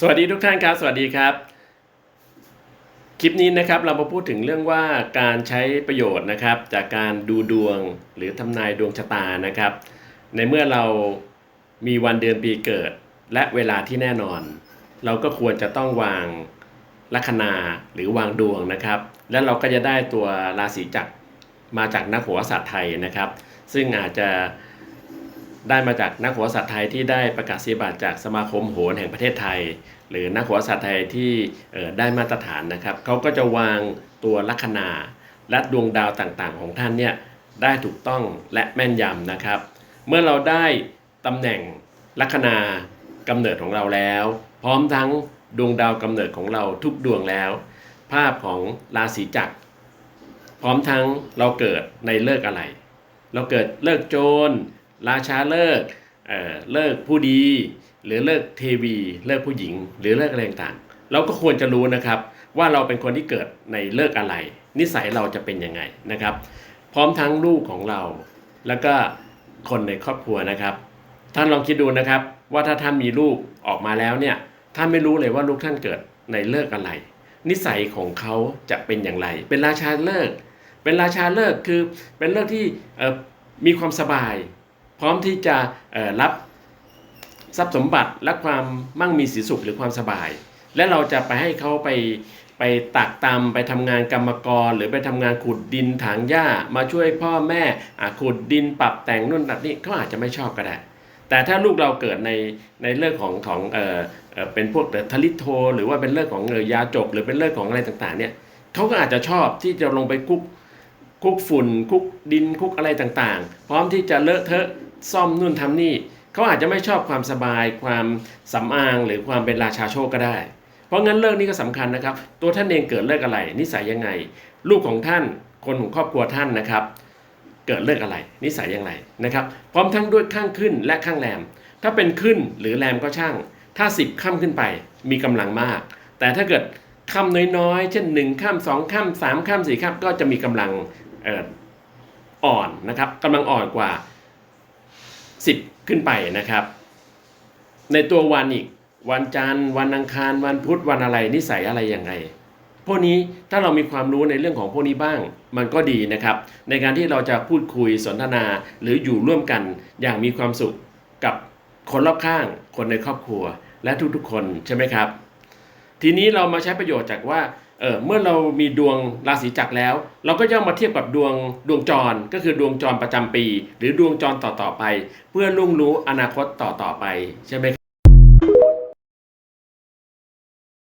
สวัสดีทุกท่านครับ สวัสดีครับ คลิปนี้นะครับเรามาพูดถึงเรื่องว่าการใช้ประโยชน์นะครับ จากการดูดวงหรือทำนายดวงชะตานะครับ ในเมื่อเรามีวันเดือนปีเกิด และเวลาที่แน่นอน เราก็ควรจะต้องวางลัคนาหรือวางดวงนะครับ และเราก็จะได้ตัวราศีจักรมาจากนักโหราศาสตร์ไทยนะครับ ซึ่งอาจจะ ได้มาจากนักโหราศาสตร์ไทยที่ได้ประกาศนียบัตรจากสมาคมโหราแห่งประเทศไทย หรือนักโหราศาสตร์ไทยที่ได้มาตรฐานนะครับเขาก็จะวางตัวลัคนาและดวงดาวต่างๆ ของท่านเนี่ยได้ถูกต้องและแม่นยำนะครับ เมื่อเราได้ตำแหน่งลัคนากำเนิดของเราแล้ว พร้อมทั้งดวงดาวกำเนิดของเราทุกดวงแล้ว ภาพของราศีจักรพร้อมทั้งเราเกิดในเลิกอะไร เราเกิดเลิกโจร ราชาเลิกเเลิกผู้ดี หรือเลิกเทวี เลิกผู้หญิง หรือเลิกอะไรต่างเราก็ควรจะรู้นะครับว่าเราเป็นคนที่เกิดในเลิกอะไร นิสัยเราจะเป็นยังไงนะครับ พร้อมทั้งลูกของเรา แล้วก็คนในครอบครัวนะครับ ท่านลองคิดดูนะครับ ว่าถ้าท่านมีลูกออกมาแล้วเนี่ยท่านไม่รู้เลยว่าลูกท่านเกิดในเลิกอะไร นิสัยของเขาจะเป็นอย่างไร เป็นราชาเลิก เป็นราชาเลิกคือเป็นเลิกที่มีความสบาย พร้อมที่จะรับทรัพย์สมบัติและความมั่งมีสีสุขหรือความสบาย และเราจะไปให้เขาไปไปตักตำไปทำงานกรรมกร หรือไปทำงานขุดดินถางหญ้า มาช่วยพ่อแม่ขุดดินปรับแต่งนู่นนั่นนี่เขาอาจจะไม่ชอบก็ได้ แต่ถ้าลูกเราเกิดในในเรื่องของของเออเออเป็นพวกทลิโท หรือว่าเป็นเรื่องของเออยาจกหรือเป็นเรื่องของอะไรต่างๆเนี่ยเขาก็อาจจะชอบที่จะลงไปคุกคุกฝุ่นคุกดินคุกอะไรต่างๆ พร้อมที่จะเลอะเทอะ ซ่อมนู่นทำนี่เขาอาจจะไม่ชอบความสบาย ความสำอางหรือความเป็นราชาโชคก็ได้ เพราะงั้นเรื่องนี้ก็สำคัญนะครับ ตัวท่านเองเกิดเลิกอะไร นิสัยยังไง ลูกของท่าน คนของครอบครัวท่านนะครับ เกิดเลิกอะไร นิสัยอย่างไรนะครับ พร้อมทั้งด้วยข้างขึ้นและข้างแรม ถ้าเป็นขึ้นหรือแรมก็ช่าง ถ้า 10ค่ำขึ้นไปมีกำลังมาก แต่ถ้าเกิดค่ำน้อยๆ เช่น1ค่ำสองค่ำสามค่ำสี่ค่ำก็จะมีกำลังอ่อนนะครับกำลังอ่อนกว่า 10 ขึ้นไปนะครับ ในตัววันอีก วันจันทร์ วันอังคาร วันพุธวันอะไรนิสัยอะไรยังไงพวกนี้ถ้าเรามีความรู้ในเรื่องของพวกนี้บ้าง มันก็ดีนะครับ ในการที่เราจะพูดคุยสนทนาหรืออยู่ร่วมกันอย่างมีความสุขกับคนรอบข้าง คนในครอบครัว และทุกๆคนใช่ไหมครับ ทีนี้เรามาใช้ประโยชน์จากว่า เออเมื่อเรามีดวงราศีจักรแล้ว เราก็ย่อมมาเทียบกับดวงดวงจรก็คือดวงจรประจำปี หรือดวงจรต่อๆไป เพื่อลุ่งรู้อนาคตต่อๆไปใช่ไหม